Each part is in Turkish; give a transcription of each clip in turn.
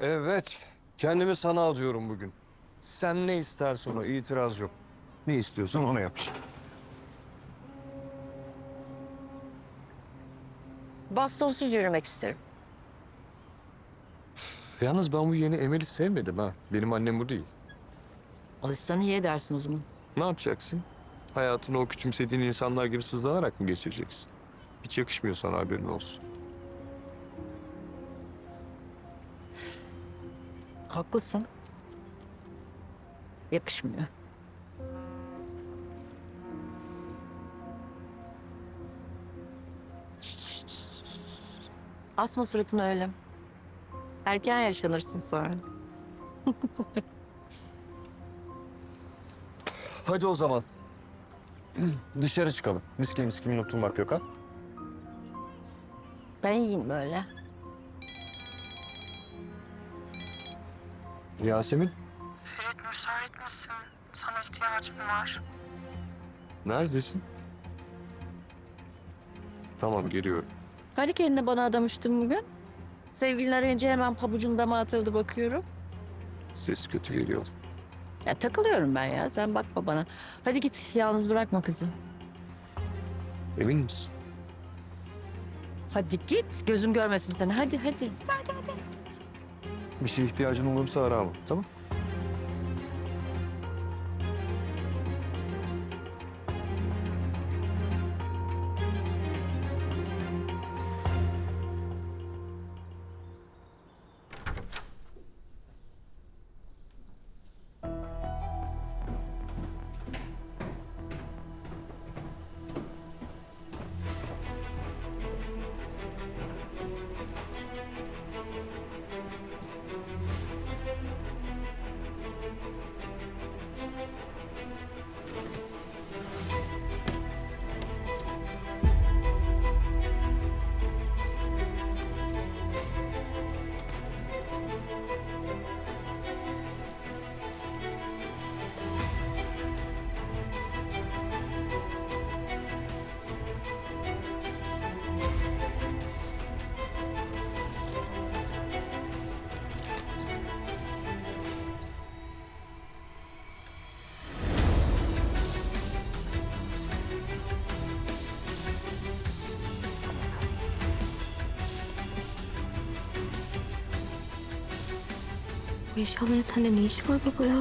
Evet. Kendimi sana adıyorum bugün. Sen ne istersen o itiraz yok. Ne istiyorsan onu yap. Bastonsuz yürümek isterim. Yalnız ben bu yeni Emel'i sevmedim ha. Benim annem bu değil. Alışsan iyi edersin o zaman. Ne yapacaksın? Hayatını o küçümsediğin insanlar gibi sızlanarak mı geçireceksin? Hiç yakışmıyor sana haberin olsun. Haklısın. Yakışmıyor. Asma suratını öyle. Erken yaşlanırsın sonra. Hadi o zaman. Dışarı çıkalım. Miski miski oturmak yok ha. Ben iyiyim böyle. Yasemin, Ferit müsait misin? Sana ihtiyacım var. neredesin? Tamam, geliyorum. Hani kendine bana adamıştın bugün? Sevgilin arayınca hemen pabucum dama atıldı bakıyorum. Ses kötü geliyor. Ya takılıyorum ben ya sen bakma bana. Hadi git yalnız bırakma kızı. Emin misin? Hadi git gözüm görmesin seni hadi hadi. Hadi hadi. Bir şeye ihtiyacın olursa ara ama, tamam? Bu eşyaların sende ne işi var baba ya?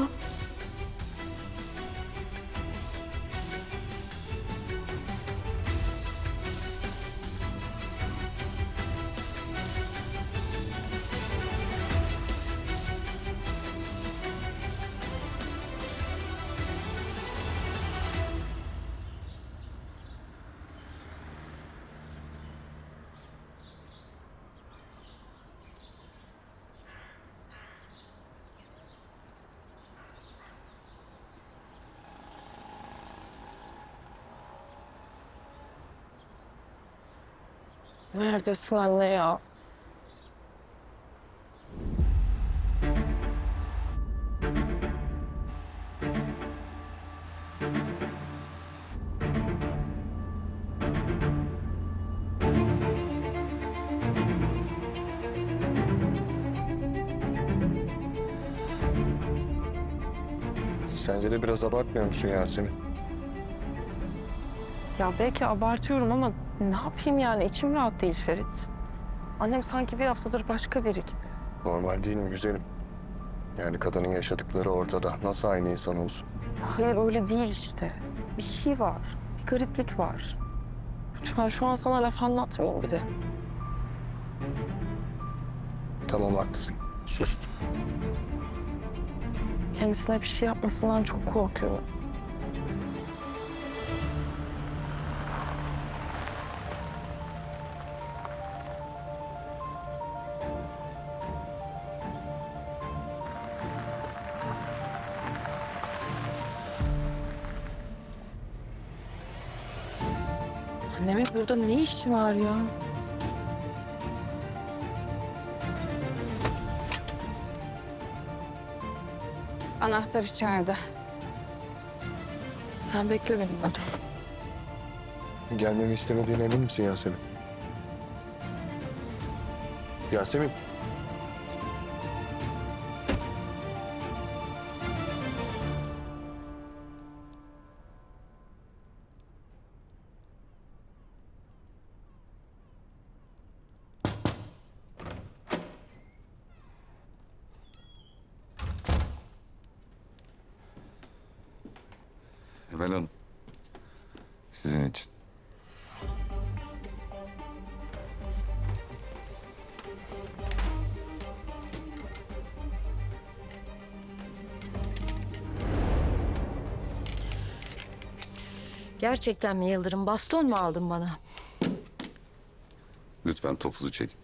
Neredesin anne ya? Sence de biraz abartmıyor musun Yasemin? Ya belki abartıyorum ama ne yapayım yani içim rahat değil Ferit. Annem sanki bir haftadır başka biri gibi. Normal değil mi güzelim? Yani kadının yaşadıkları ortada. Nasıl aynı insan olsun? Hayır öyle değil işte. Bir şey var. Bir gariplik var. Lütfen şu an sana laf anlatmayayım bir de. Tamam haklısın. Sustum. Kendisine bir şey yapmasından çok korkuyorum. Annemin burada ne işi var ya? Anahtar içeride. Sen bekle beni burada. Gelmemi istemediğine emin misin Yasemin? Yasemin. Emel Hanım. Sizin için. Gerçekten mi Yıldırım? Baston mu aldın bana? Lütfen topuzu çekin.